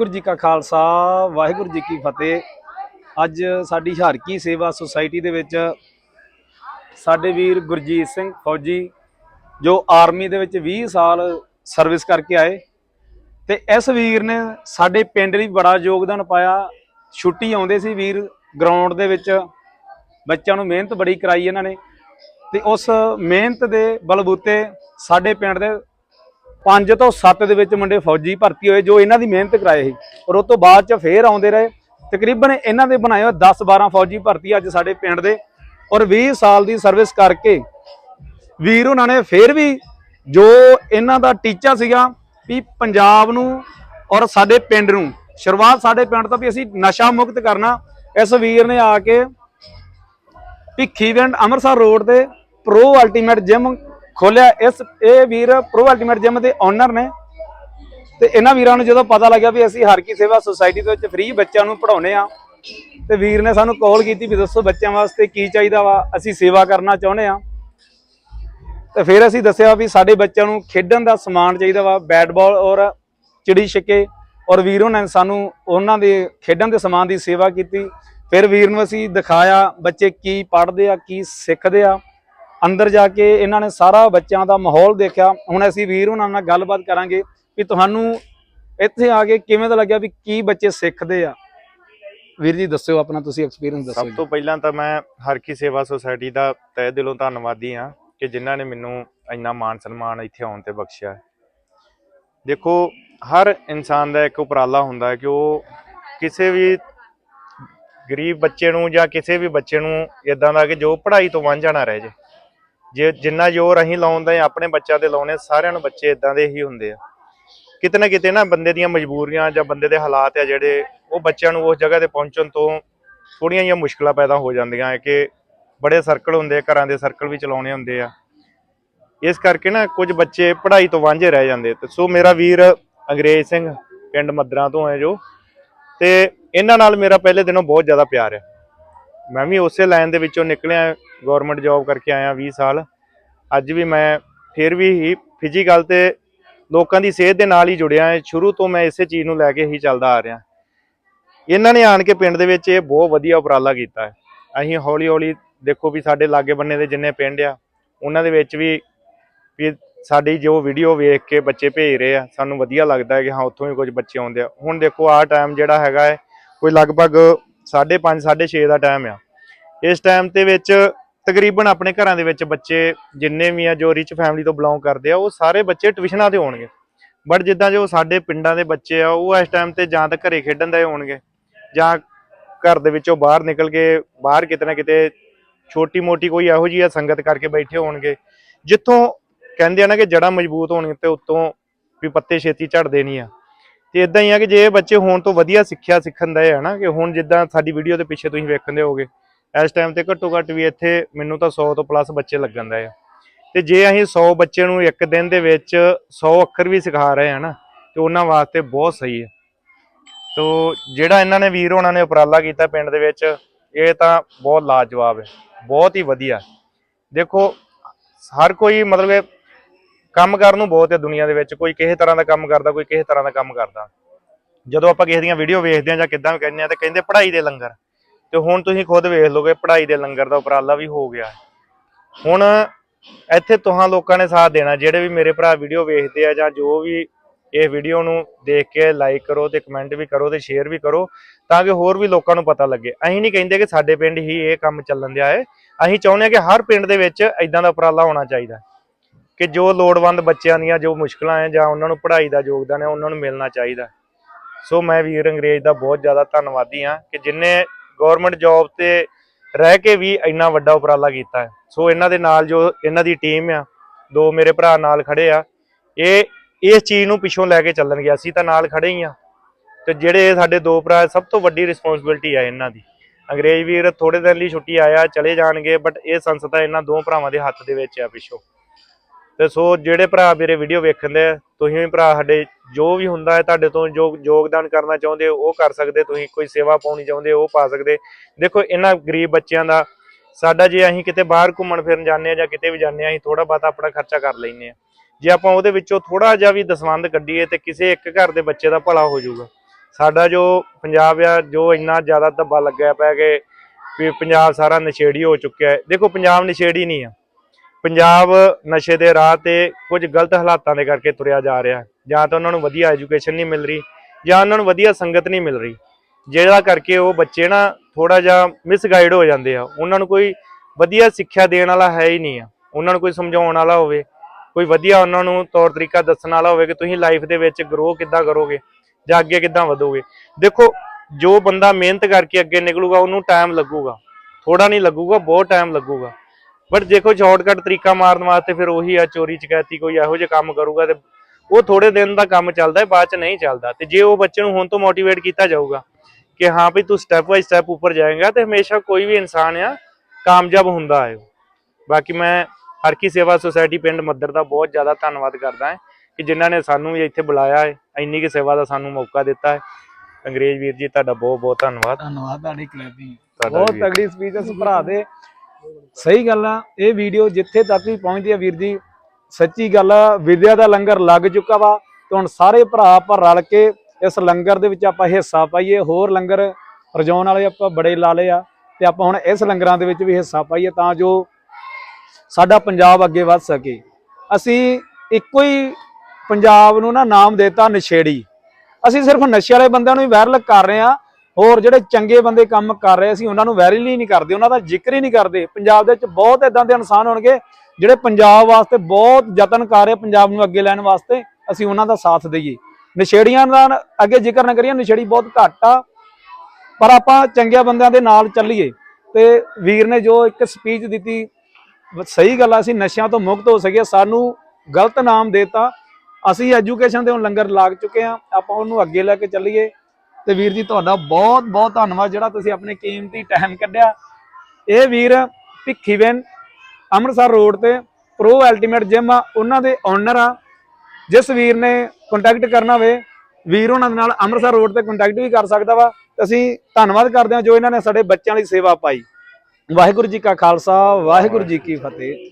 ਵਾਹਿਗੁਰੂ ਜੀ ਕਾ ਖਾਲਸਾ, ਵਾਹਿਗੁਰੂ ਜੀ ਕੀ ਫਤਿਹ। ਅੱਜ ਸਾਡੀ ਹਰਕੀ ਸੇਵਾ ਸੁਸਾਇਟੀ ਦੇ ਵਿੱਚ ਸਾਡੇ ਵੀਰ ਗੁਰਜੀਤ ਸਿੰਘ ਫੌਜੀ, ਜੋ ਆਰਮੀ ਦੇ ਵਿੱਚ 20 ਸਾਲ ਸਰਵਿਸ ਕਰਕੇ ਆਏ। ਤੇ ਇਸ ਵੀਰ ਨੇ ਸਾਡੇ ਪਿੰਡ ਲਈ ਬੜਾ ਯੋਗਦਾਨ ਪਾਇਆ। ਛੁੱਟੀ ਆਉਂਦੇ ਸੀ ਵੀਰ ਗਰਾਊਂਡ ਦੇ ਵਿੱਚ। ਬੱਚਿਆਂ ਨੂੰ ਮਿਹਨਤ ਬੜੀ ਕਰਾਈ ਇਹਨਾਂ ਨੇ। ਤੇ ਉਸ ਮਿਹਨਤ ਦੇ ਬਲਬੂਤੇ ਸਾਡੇ ਪਿੰਡ ਦੇ 5 ਤੋਂ 7 ਦੇ ਵਿੱਚ ਮੁੰਡੇ ਫੌਜੀ ਭਰਤੀ ਹੋਏ ਜੋ ਇਹਨਾਂ ਦੀ ਮਿਹਨਤ ਕਰਾਏ ਸੀ। ਔਰ ਉਸ ਤੋਂ ਬਾਅਦ ਚ ਫੇਰ ਆਉਂਦੇ ਰਹੇ। ਤਕਰੀਬਨ ਇਹਨਾਂ ਦੇ ਬਣਾਏ ਹੋਏ 10 12 ਫੌਜੀ ਭਰਤੀ ਅੱਜ ਸਾਡੇ ਪਿੰਡ ਦੇ। ਔਰ 20 ਸਾਲ ਦੀ ਸਰਵਿਸ ਕਰਕੇ ਵੀਰ ਉਹਨਾਂ ਨੇ ਫੇਰ ਵੀ ਜੋ ਇਹਨਾਂ ਦਾ ਟੀਚਾ ਸੀਗਾ ਵੀ ਪੰਜਾਬ ਨੂੰ ਔਰ ਸਾਡੇ ਪਿੰਡ ਨੂੰ, ਸ਼ੁਰੂਆਤ ਸਾਡੇ ਪਿੰਡ ਤੋਂ ਵੀ ਅਸੀਂ ਨਸ਼ਾ ਮੁਕਤ ਕਰਨਾ, ਇਸ ਵੀਰ ਨੇ ਆ ਕੇ ਭਿੱਖੀਵਿੰਡ ਅੰਮ੍ਰਿਤਸਰ ਰੋਡ ਤੇ ਪ੍ਰੋ ਅਲਟੀਮੇਟ ਜਿਮ ਖੋਲਿਆ। ਇਸ, ਇਹ ਵੀਰ ਪ੍ਰੋ ਅਲਟੀਮੇਟ ਜਿਮ ਦੇ ਓਨਰ ਨੇ। ਤੇ ਇਹਨਾਂ ਵੀਰਾਂ ਨੂੰ ਜਦੋਂ ਪਤਾ ਲੱਗਿਆ ਵੀ ਅਸੀਂ ਹਰ ਕੀ ਸੇਵਾ ਸੁਸਾਇਟੀ ਦੇ ਵਿੱਚ ਫ੍ਰੀ ਬੱਚਿਆਂ ਨੂੰ ਪੜਾਉਨੇ ਆ ਤੇ ਵੀਰ ਨੇ ਸਾਨੂੰ ਕਾਲ ਕੀਤੀ ਵੀ ਦੱਸੋ ਬੱਚਿਆਂ ਵਾਸਤੇ ਕੀ ਚਾਹੀਦਾ ਵਾ, ਅਸੀਂ ਸੇਵਾ ਕਰਨਾ ਚਾਹੁੰਦੇ ਆ ਤੇ ਫਿਰ ਅਸੀਂ ਦੱਸਿਆ ਵੀ ਸਾਡੇ ਬੱਚਿਆਂ ਨੂੰ ਖੇਡਣ ਦਾ ਸਮਾਨ ਚਾਹੀਦਾ ਵਾ ਬੈਟ ਬਾਲ ਔਰ ਚਿੜੀ ਛਿੱਕੇ। ਔਰ ਵੀਰ ਉਹਨਾਂ ਨੇ ਸਾਨੂੰ ਉਹਨਾਂ ਦੇ ਖੇਡਣ ਦੇ ਸਮਾਨ ਦੀ ਸੇਵਾ ਕੀਤੀ। ਫਿਰ ਵੀਰ ਨੂੰ ਅਸੀਂ ਦਿਖਾਇਆ ਬੱਚੇ ਕੀ ਪੜ੍ਹਦੇ ਆ, ਕੀ ਸਿੱਖਦੇ ਆ। ਅੰਦਰ ਜਾ ਕੇ ਇਹਨਾਂ ਨੇ ਸਾਰਾ ਬੱਚਿਆਂ ਦਾ ਮਾਹੌਲ ਦੇਖਿਆ ਹੁਣ ਅਸੀਂ ਵੀਰ ਉਹਨਾਂ ਨਾਲ ਗੱਲਬਾਤ ਕਰਾਂਗੇ ਵੀ ਤੁਹਾਨੂੰ ਇੱਥੇ ਆ ਕੇ ਕਿਵੇਂ ਦਾ ਲੱਗਿਆ ਵੀ ਕੀ ਬੱਚੇ ਸਿੱਖਦੇ ਆ ਵੀਰ ਜੀ ਦੱਸਿਓ ਆਪਣਾ ਤੁਸੀਂ ਐਕਸਪੀਰੀਅੰਸ ਦੱਸੋ ਸਭ। ਤੋਂ ਪਹਿਲਾਂ ਤਾਂ ਮੈਂ ਹਰਕੀ ਸੇਵਾ ਸੁਸਾਇਟੀ ਦਾ ਤਹਿ ਦਿਲੋਂ ਧੰਨਵਾਦੀ ਹਾਂ ਕਿ ਜਿਨ੍ਹਾਂ ਨੇ ਮੈਨੂੰ ਇੰਨਾ ਮਾਣ ਸਨਮਾਨ ਇੱਥੇ ਆਉਣ ਤੇ ਬਖਸ਼ਿਆ। ਦੇਖੋ ਹਰ ਇਨਸਾਨ ਦਾ ਇੱਕ ਉਪਰਾਲਾ ਹੁੰਦਾ ਹੈ ਕਿ ਉਹ ਕਿਸੇ ਵੀ ਗਰੀਬ ਬੱਚੇ ਨੂੰ ਜਾਂ ਕਿਸੇ ਵੀ ਬੱਚੇ ਨੂੰ ਇਦਾਂ ਦਾ ਕਿ ਜੋ ਪੜ੍ਹਾਈ ਤੋਂ ਵਾਂਝਾ ਨਾ ਰਹਿ ਜੇ ਜੇ ਜਿੰਨਾ ਜ਼ੋਰ ਅਸੀਂ ਲਾਉਂਦੇ ਹਾਂ, ਆਪਣੇ ਬੱਚਿਆਂ ਤੇ ਲਾਉਨੇ ਸਾਰਿਆਂ ਨੂੰ ਬੱਚੇ ਇਦਾਂ ਦੇ ਹੀ ਹੁੰਦੇ ਆ। ਕਿਤੇ ਨਾ ਕਿਤੇ ਨਾ ਬੰਦੇ ਦੀਆਂ ਮਜਬੂਰੀਆਂ ਜਾਂ ਬੰਦੇ ਦੇ ਹਾਲਾਤ ਆ ਜਿਹੜੇ, ਉਹ ਬੱਚਿਆਂ ਨੂੰ ਉਸ ਜਗ੍ਹਾ ਤੇ ਪਹੁੰਚਣ ਤੋਂ ਥੋੜੀਆਂ ਜਿਹੀਆਂ ਮੁਸ਼ਕਲਾਂ ਪੈਦਾ ਹੋ ਜਾਂਦੀਆਂ ਹੈ ਕਿ ਬੜੇ ਸਰਕਲ ਹੁੰਦੇ ਘਰਾਂ ਦੇ ਸਰਕਲ ਵੀ ਚਲਾਉਣੇ ਹੁੰਦੇ ਆ। ਇਸ ਕਰਕੇ ਨਾ ਕੁਝ ਬੱਚੇ ਪੜ੍ਹਾਈ ਤੋਂ ਵਾਂਝੇ ਰਹਿ ਜਾਂਦੇ ਤੇ ਸੋ ਮੇਰਾ ਵੀਰ ਅੰਗਰੇਜ਼ ਸਿੰਘ ਪਿੰਡ ਮੱਦਰਾਂ ਤੋਂ ਹੈ ਜੋ, ਤੇ ਇਹਨਾਂ ਨਾਲ ਮੇਰਾ ਪਹਿਲੇ ਦਿਨੋਂ ਬਹੁਤ ਜ਼ਿਆਦਾ ਪਿਆਰ ਹੈ ਮੈਂ ਵੀ ਉਸੇ ਲਾਈਨ ਦੇ ਵਿੱਚੋਂ ਨਿਕਲਿਆ ਗਵਰਨਮੈਂਟ ਜੌਬ ਕਰਕੇ ਆਇਆ 20 ਸਾਲ। ਅੱਜ ਵੀ ਮੈਂ ਫਿਰ ਵੀ ਹੀ ਫਿਜ਼ੀਕਲ ਤੇ ਲੋਕਾਂ ਦੀ ਸਿਹਤ ਦੇ ਨਾਲ ਹੀ ਜੁੜਿਆ ਹਾਂ। ਸ਼ੁਰੂ ਤੋਂ ਮੈਂ ਇਸੇ ਚੀਜ਼ ਨੂੰ ਲੈ ਕੇ ਹੀ ਚੱਲਦਾ ਆ ਰਿਹਾ। ਇਹਨਾਂ ਨੇ ਆਣ ਕੇ ਪਿੰਡ ਦੇ ਵਿੱਚ ਇਹ ਬਹੁਤ ਵਧੀਆ ਉਪਰਾਲਾ ਕੀਤਾ ਹੈ। ਅਸੀਂ ਹੌਲੀ ਹੌਲੀ ਦੇਖੋ ਵੀ ਸਾਡੇ ਲਾਗੇ ਬੰਨੇ ਦੇ ਜਿੰਨੇ ਪਿੰਡ ਆ, ਉਹਨਾਂ ਦੇ ਵਿੱਚ ਵੀ ਵੀ ਸਾਡੀ ਜੋ ਵੀਡੀਓ ਵੇਖ ਕੇ ਬੱਚੇ ਭੇਜ ਰਹੇ ਆ, ਸਾਨੂੰ ਵਧੀਆ ਲੱਗਦਾ ਹੈ ਕਿ ਹਾਂ, ਉੱਥੋਂ ਵੀ ਕੁਝ ਬੱਚੇ ਆਉਂਦੇ ਆ। ਹੁਣ ਦੇਖੋ, ਆਹ ਟਾਈਮ ਜਿਹੜਾ ਹੈਗਾ ਹੈ, ਕੋਈ ਲਗਭਗ 5:30 6:30 ਦਾ ਟਾਈਮ ਆ। ਇਸ ਟਾਈਮ ਦੇ ਵਿੱਚ ਤਕਰੀਬਨ ਆਪਣੇ ਘਰਾਂ ਦੇ ਵਿੱਚ ਬੱਚੇ ਜਿੰਨੇ ਵੀ ਆ ਜੋ ਰਿਚ ਫੈਮਿਲੀ ਤੋਂ ਬਿਲੋਂਗ ਕਰਦੇ ਆ, ਉਹ ਸਾਰੇ ਬੱਚੇ ਟਿਊਸ਼ਨਾਂ ਤੇ ਹੋਣਗੇ। ਬਟ ਜਿੱਦਾਂ ਜੋ ਸਾਡੇ ਪਿੰਡਾਂ ਦੇ ਬੱਚੇ ਆ, ਉਹ ਇਸ ਟਾਈਮ ਤੇ ਜਾਂ ਤਾਂ ਘਰੇ ਖੇਡਣ ਦੇ ਹੋਣਗੇ, ਜਾਂ ਘਰ ਦੇ ਵਿੱਚੋਂ ਬਾਹਰ ਨਿਕਲ ਕੇ ਬਾਹਰ ਕਿਤੇ ਨਾ ਕਿਤੇ ਛੋਟੀ ਮੋਟੀ ਕੋਈ ਇਹੋ ਜਿਹੀ ਆ ਸੰਗਤ ਕਰਕੇ ਬੈਠੇ ਹੋਣਗੇ। ਜਿੱਥੋਂ ਕਹਿੰਦੇ ਆ ਨਾ ਕਿ ਜੜਾਂ ਮਜ਼ਬੂਤ ਹੋਣਗੇ ਤੇ ਉੱਤੋਂ ਵੀ ਪੱਤੇ ਛੇਤੀ ਝੜਦੇ ਨਹੀਂ ਆ। ਤੇ ਇਦਾਂ ਹੀ ਆ ਕਿ ਜੇ ਬੱਚੇ ਹੋਣ ਤੋਂ ਵਧੀਆ ਸਿੱਖਿਆ ਸਿੱਖਣ ਦਾ ਹੈ ਨਾ ਕਿ ਹੁਣ ਜਿੱਦਾਂ ਸਾਡੀ ਵੀਡੀਓ ਦੇ ਪਿੱਛੇ ਤੁਸੀਂ ਵੇਖਦੇ ਹੋਗੇ ਇਸ ਟਾਈਮ ਤੇ ਘੱਟੋ ਘੱਟ ਵੀ ਇੱਥੇ ਮੈਨੂੰ ਤਾਂ 100 ਤੋਂ ਪਲੱਸ ਬੱਚੇ ਲੱਗਣ ਦਾ ਆ। ਤੇ ਜੇ ਅਸੀਂ 100 ਬੱਚੇ ਨੂੰ ਇੱਕ ਦਿਨ ਦੇ ਵਿੱਚ 100 ਅੱਖਰ ਵੀ ਸਿਖਾ ਰਹੇ ਆ ਨਾ, ਤੇ ਉਹਨਾਂ ਵਾਸਤੇ ਬਹੁਤ ਸਹੀ ਹੈ ਤੋ ਜਿਹੜਾ ਇਹਨਾਂ ਨੇ ਵੀਰ ਉਹਨਾਂ ਨੇ ਉਪਰਾਲਾ ਕੀਤਾ ਪਿੰਡ ਦੇ ਵਿੱਚ, ਇਹ ਤਾਂ ਬਹੁਤ ਲਾਜਵਾਬ ਹੈ, ਬਹੁਤ ਹੀ ਵਧੀਆ। ਦੇਖੋ, ਹਰ ਕੋਈ ਮਤਲਬ ਕਿ ਕੰਮ ਕਰਨ ਨੂੰ ਬਹੁਤ ਹੈ ਦੁਨੀਆ ਦੇ ਵਿੱਚ, ਕੋਈ ਕਿਸੇ ਤਰ੍ਹਾਂ ਦਾ ਕੰਮ ਕਰਦਾ, ਕੋਈ ਕਿਸੇ ਤਰ੍ਹਾਂ ਦਾ ਕੰਮ ਕਰਦਾ। ਜਦੋਂ ਆਪਾਂ ਕਿਸੇ ਦੀਆਂ ਵੀਡੀਓ ਵੇਖਦੇ ਆ ਜਾਂ ਕਿੱਦਾਂ ਵੀ ਕਹਿੰਦੇ ਆ ਤੇ ਕਹਿੰਦੇ ਪੜ੍ਹਾਈ ਦੇ ਲੰਗਰ। ਤੇ ਹੁਣ ਤੁਸੀਂ ਖੁਦ ਵੇਖ ਲਓਗੇ ਪੜ੍ਹਾਈ ਦੇ ਲੰਗਰ ਦਾ ਉਪਰਾਲਾ ਵੀ ਹੋ ਗਿਆ। ਹੁਣ ਇੱਥੇ ਤੁਹਾਂ ਲੋਕਾਂ ਨੇ ਸਾਥ ਦੇਣਾ, ਜਿਹੜੇ ਵੀ ਮੇਰੇ ਭਰਾ ਵੀਡੀਓ ਵੇਖਦੇ ਆ ਜਾਂ ਜੋ ਵੀ ਇਹ ਵੀਡੀਓ ਨੂੰ ਦੇਖ ਕੇ ਲਾਈਕ ਕਰੋ ਤੇ ਕਮੈਂਟ ਵੀ ਕਰੋ ਤੇ ਸ਼ੇਅਰ ਵੀ ਕਰੋ, ਤਾਂ ਕਿ ਹੋਰ ਵੀ ਲੋਕਾਂ ਨੂੰ ਪਤਾ ਲੱਗੇ। ਅਸੀਂ ਨਹੀਂ ਕਹਿੰਦੇ ਕਿ ਸਾਡੇ ਪਿੰਡ ਹੀ ਇਹ ਕੰਮ ਚੱਲਣ ਦਿਆ ਹੈ ਅਸੀਂ ਚਾਹੁੰਦੇ ਹਾਂ ਕਿ ਹਰ ਪਿੰਡ ਦੇ ਵਿੱਚ ਇਦਾਂ ਦਾ ਉਪਰਾਲਾ ਹੋਣਾ ਚਾਹੀਦਾ। ਕਿ ਜੋ ਲੋੜਵੰਦ ਬੱਚਿਆਂ ਦੀਆਂ ਜੋ ਮੁਸ਼ਕਲਾਂ ਹੈ ਜਾਂ ਉਹਨਾਂ ਨੂੰ ਪੜ੍ਹਾਈ ਦਾ ਯੋਗਦਾਨ ਹੈ, ਉਹਨਾਂ ਨੂੰ ਮਿਲਣਾ ਚਾਹੀਦਾ ਸੋ ਮੈਂ ਵੀਰ ਅੰਗਰੇਜ਼ ਦਾ ਬਹੁਤ ਜ਼ਿਆਦਾ ਧੰਨਵਾਦੀ ਹਾਂ ਕਿ ਜਿਨੇ ਗਵਰਨਮੈਂਟ ਜੌਬ ਤੇ ਰਹਿ ਕੇ ਵੀ ਇੰਨਾ ਵੱਡਾ ਉਪਰਾਲਾ ਕੀਤਾ ਹੈ। ਸੋ ਇਹਨਾਂ ਦੇ ਨਾਲ ਜੋ ਇਹਨਾਂ ਦੀ ਟੀਮ ਆ, ਦੋ ਮੇਰੇ ਭਰਾ ਨਾਲ ਖੜੇ ਆ, ਇਹ ਇਸ ਚੀਜ਼ ਨੂੰ ਪਿੱਛੋਂ ਲੈ ਕੇ ਚੱਲਣਗੇ। ਅਸੀਂ ਤਾਂ ਨਾਲ ਖੜੇ ਹੀ ਆ ਤੇ ਜਿਹੜੇ ਇਹ ਸਾਡੇ ਦੋ ਭਰਾ ਸਭ ਤੋਂ ਵੱਡੀ ਰਿਸਪੌਂਸਿਬਿਲਟੀ ਆ ਇਹਨਾਂ ਦੀ। ਅੰਗਰੇਜ਼ ਵੀਰ ਥੋੜੇ ਦਿਨ ਲਈ ਛੁੱਟੀ ਆਇਆ, ਚਲੇ ਜਾਣਗੇ ਬਟ ਇਹ ਸੰਸਥਾ ਇਹਨਾਂ ਦੋ ਭਰਾਵਾਂ ਦੇ ਹੱਥ ਦੇ ਵਿੱਚ ਆ ਪਿੱਛੋਂ। ਤੇ ਸੋ ਜਿਹੜੇ ਭਰਾ ਮੇਰੇ ਵੀਡੀਓ ਵੇਖਣ ਦੇ ਆ, ਤੁਸੀਂ ਵੀ ਭਰਾ ਸਾਡੇ ਜੋ ਵੀ ਹੁੰਦਾ ਹੈ ਤੁਹਾਡੇ ਤੋਂ ਜੋ ਯੋਗਦਾਨ ਕਰਨਾ ਚਾਹੁੰਦੇ ਹੋ ਉਹ ਕਰ ਸਕਦੇ ਤੁਸੀਂ ਕੋਈ ਸੇਵਾ ਪਾਉਣੀ ਚਾਹੁੰਦੇ ਹੋ ਉਹ ਪਾ ਸਕਦੇ। ਦੇਖੋ ਇਹਨਾਂ ਗਰੀਬ ਬੱਚਿਆਂ ਦਾ ਸਾਡਾ ਜੇ ਅਸੀਂ ਕਿਤੇ ਬਾਹਰ ਘੁੰਮਣ ਫਿਰਨ ਜਾਂਦੇ ਆ ਜਾਂ ਕਿਤੇ ਵੀ ਜਾਂਦੇ ਆ ਅਸੀਂ ਥੋੜਾ ਬਹੁਤਾ ਆਪਣਾ ਖਰਚਾ ਕਰ ਲੈਂਦੇ ਆ ਜੇ ਆਪਾਂ ਉਹਦੇ ਵਿੱਚੋਂ ਥੋੜਾ ਜਿਹਾ ਵੀ ਦਸਵੰਦ ਕੱਢੀਏ ਤੇ ਕਿਸੇ ਇੱਕ ਘਰ ਦੇ ਬੱਚੇ ਦਾ ਭਲਾ ਹੋ ਜਾਊਗਾ। ਸਾਡਾ ਜੋ ਪੰਜਾਬ ਆ ਜੋ ਇੰਨਾ ਜ਼ਿਆਦਾ ਧੱਬਾ ਲੱਗਿਆ ਪਿਆ ਕਿ ਵੀ ਪੰਜਾਬ ਸਾਰਾ ਨਸ਼ੇੜੀ ਹੋ ਚੁੱਕਿਆ ਹੈ। ਦੇਖੋ ਪੰਜਾਬ ਨਸ਼ੇੜੀ ਨਹੀਂ ਆ। ਪੰਜਾਬ ਨਸ਼ੇ ਦੇ ਰਾਹ ਤੇ ਕੁਝ ਗਲਤ ਹਾਲਾਤਾਂ ਦੇ ਕਰਕੇ ਤੁਰਿਆ ਜਾ ਰਿਹਾ ਜਾਂ ਤਾਂ ਉਹਨਾਂ ਨੂੰ ਵਧੀਆ ਐਜੂਕੇਸ਼ਨ ਨਹੀਂ ਮਿਲ ਰਹੀ, ਜਾਂ ਉਹਨਾਂ ਨੂੰ ਵਧੀਆ ਸੰਗਤ ਨਹੀਂ ਮਿਲ ਰਹੀ। ਜਿਹੜਾ ਕਰਕੇ ਉਹ ਬੱਚੇ ਨਾ ਥੋੜਾ ਜਿਹਾ ਮਿਸਗਾਈਡ ਹੋ ਜਾਂਦੇ ਆ। ਉਹਨਾਂ ਨੂੰ ਕੋਈ ਵਧੀਆ ਸਿੱਖਿਆ ਦੇਣ ਵਾਲਾ ਹੈ ਹੀ ਨਹੀਂ ਆ। ਉਹਨਾਂ ਨੂੰ ਕੋਈ ਸਮਝਾਉਣ ਵਾਲਾ ਹੋਵੇ, ਕੋਈ ਵਧੀਆ ਉਹਨਾਂ ਨੂੰ ਤੌਰ ਤਰੀਕਾ ਦੱਸਣ ਵਾਲਾ ਹੋਵੇ ਕਿ ਤੁਸੀਂ ਲਾਈਫ ਦੇ ਵਿੱਚ ਗਰੋ ਕਿੱਦਾਂ ਕਰੋਗੇ, ਜਾਂ ਅੱਗੇ ਕਿੱਦਾਂ ਵਧੋਗੇ। ਦੇਖੋ, ਜੋ ਬੰਦਾ ਮਿਹਨਤ ਕਰਕੇ ਅੱਗੇ ਨਿਕਲੂਗਾ, ਉਹਨੂੰ ਟਾਈਮ ਲੱਗੂਗਾ। ਥੋੜਾ ਨਹੀਂ ਲੱਗੂਗਾ, ਬਹੁਤ ਟਾਈਮ ਲੱਗੂਗਾ। ਬਟ ਦੇਖੋ ਸ਼ਾਰਟਕਟ ਤਰੀਕਾ ਮਾਰਨ ਵਾਸਤੇ ਫਿਰ ਉਹੀ ਆ ਚੋਰੀ ਚਕੈਤੀ ਕੋਈ ਇਹੋ ਜਿਹੇ ਕੰਮ ਕਰੂਗਾ ਤੇ ਉਹ ਥੋੜੇ ਦਿਨ ਦਾ ਕੰਮ ਚੱਲਦਾ ਹੈ ਬਾਅਦ ਚ ਨਹੀਂ ਚੱਲਦਾ। ਤੇ ਜੇ ਉਹ ਬੱਚੇ ਨੂੰ ਹੁਣ ਤੋਂ ਮੋਟੀਵੇਟ ਕੀਤਾ ਜਾਊਗਾ ਕਿ ਹਾਂ ਵੀ ਤੂੰ ਸਟੈਪ ਬਾਈ ਸਟੈਪ ਉੱਪਰ ਜਾਏਗਾ ਤੇ ਹਮੇਸ਼ਾ ਕੋਈ ਵੀ ਇਨਸਾਨ ਆ ਕਾਮਯਾਬ ਹੁੰਦਾ ਹੈ ਬਾਕੀ ਮੈਂ ਹਰ ਕੀ ਸੇਵਾ ਸੁਸਾਇਟੀ ਪਿੰਡ ਮੱਦਰ ਦਾ ਬਹੁਤ ਜ਼ਿਆਦਾ ਧੰਨਵਾਦ ਕਰਦਾ ਹਾਂ ਕਿ ਜਿਨ੍ਹਾਂ ਨੇ ਸਾਨੂੰ ਵੀ ਇੱਥੇ ਬੁਲਾਇਆ ਹੈ ਇੰਨੀ ਕੀ ਸੇਵਾ ਦਾ ਸਾਨੂੰ ਮੌਕਾ ਦਿੱਤਾ ਹੈ। ਅੰਗਰੇਜ਼ ਵੀਰ ਜੀ ਤੁਹਾਡਾ ਬਹੁਤ ਬਹੁਤ ਧੰਨਵਾਦ। ਧੰਨਵਾਦ ਤੁਹਾਡੀ ਤੁਹਾਡਾ ਬਹੁਤ। ਤਗੜੀ ਸਪੀਚ ਇਸ ਭਰਾ ਦੇ ਸਹੀ ਗੱਲ ਆ, ਇਹ ਵੀਡੀਓ ਜਿੱਥੇ ਤੱਕ ਵੀ ਪਹੁੰਚਦੀ ਆ ਵੀਰ ਜੀ, ਸੱਚੀ ਗੱਲ ਆ, ਵਿਦਿਆ ਦਾ ਲੰਗਰ ਲੱਗ ਚੁੱਕਾ ਵਾ ਤੇ ਹੁਣ ਸਾਰੇ ਭਰਾ ਆਪਾਂ ਰਲ ਕੇ ਇਸ ਲੰਗਰ ਦੇ ਵਿੱਚ ਆਪਾਂ ਹਿੱਸਾ ਪਾਈਏ, ਹੋਰ ਲੰਗਰ ਰਜਾਉਣ ਵਾਲੇ ਆਪਾਂ ਬੜੇ ਲਾ ਲਏ ਆ ਤੇ ਆਪਾਂ ਹੁਣ ਇਸ ਲੰਗਰਾਂ ਦੇ ਵਿੱਚ ਵੀ ਹਿੱਸਾ ਪਾਈਏ ਤਾਂ ਜੋ ਸਾਡਾ ਪੰਜਾਬ ਅੱਗੇ ਵੱਧ ਸਕੇ। ਅਸੀਂ ਇੱਕੋ ਹੀ ਪੰਜਾਬ ਨੂੰ ਨਾ ਨਾਮ ਦੇਤਾ ਨਸ਼ੇੜੀ। ਅਸੀਂ ਸਿਰਫ ਨਸ਼ੇ ਵਾਲੇ ਬੰਦਿਆਂ ਨੂੰ ਹੀ ਵਾਇਰਲ ਕਰ ਰਹੇ ਆ ਹੋਰ ਜਿਹੜੇ ਚੰਗੇ ਬੰਦੇ ਕੰਮ ਕਰ ਰਹੇ ਸੀ, ਉਹਨਾਂ ਨੂੰ ਵਾਇਰਲ ਹੀ ਨਹੀਂ ਕਰਦੇ, ਉਹਨਾਂ ਦਾ ਜ਼ਿਕਰ ਹੀ ਨਹੀਂ ਕਰਦੇ। ਪੰਜਾਬ ਦੇ ਵਿੱਚ ਬਹੁਤ ਇਦਾਂ ਦੇ ਇਨਸਾਨ ਹੋਣਗੇ, ਜਿਹੜੇ ਪੰਜਾਬ ਵਾਸਤੇ ਬਹੁਤ ਯਤਨ ਕਰ ਰਹੇ ਪੰਜਾਬ ਨੂੰ ਅੱਗੇ ਲੈਣ ਵਾਸਤੇ, ਅਸੀਂ ਉਹਨਾਂ ਦਾ ਸਾਥ ਦਈਏ। ਨਸ਼ੇੜੀਆਂ ਦਾ ਅੱਗੇ ਜ਼ਿਕਰ ਨਾ ਕਰੀਏ, ਨਸ਼ੇੜੀ ਬਹੁਤ ਘੱਟ ਆ, ਪਰ ਆਪਾਂ ਚੰਗਿਆਂ ਬੰਦਿਆਂ ਦੇ ਨਾਲ ਚੱਲੀਏ। ਤੇ ਵੀਰ ਨੇ ਜੋ ਇੱਕ ਸਪੀਚ ਦਿੱਤੀ, ਸਹੀ ਗੱਲ ਆ, ਅਸੀਂ ਨਸ਼ਿਆਂ ਤੋਂ ਮੁਕਤ ਹੋ ਸਕੀਏ, ਸਾਨੂੰ ਗਲਤ ਨਾਮ ਦੇਤਾ। ਅਸੀਂ ਐਜੂਕੇਸ਼ਨ ਦੇ ਹੁਣ ਲੰਗਰ ਲਾਗ ਚੁੱਕੇ ਆ, ਆਪਾਂ ਉਹਨੂੰ ਅੱਗੇ ਲੈ ਕੇ ਚੱਲੀਏ। ਤੇ ਵੀਰ ਜੀ, ਤੁਹਾਡਾ ਬਹੁਤ ਬਹੁਤ ਧੰਨਵਾਦ ਜਿਹੜਾ ਤੁਸੀਂ ਆਪਣੇ ਕੀਮਤੀ ਟਾਈਮ ਕੱਢਿਆ। ਇਹ ਵੀਰ ਭਿੱਖੀਵਿੰਡ, ਅੰਮ੍ਰਿਤਸਰ ਰੋਡ ਤੇ ਪ੍ਰੋ ਅਲਟੀਮੇਟ ਜਿਮ ਆ, ਉਹਨਾਂ ਦੇ ਓਨਰ ਆ। ਜਿਸ ਵੀਰ ਨੇ ਕੰਟੈਕਟ ਕਰਨਾ ਹੋਵੇ, ਵੀਰ ਉਹਨਾਂ ਦੇ ਨਾਲ ਅੰਮ੍ਰਿਤਸਰ ਰੋਡ ਤੇ ਕੰਟੈਕਟ ਵੀ ਕਰ ਸਕਦਾ ਵਾ। ਅਸੀਂ ਧੰਨਵਾਦ ਕਰਦੇ ਹਾਂ ਜੋ ਇਹਨਾਂ ਨੇ ਸਾਡੇ ਬੱਚਿਆਂ ਲਈ ਸੇਵਾ ਪਾਈ। ਵਾਹਿਗੁਰੂ ਜੀ ਕਾ ਖਾਲਸਾ, ਵਾਹਿਗੁਰੂ ਜੀ ਕੀ ਫਤਿਹ।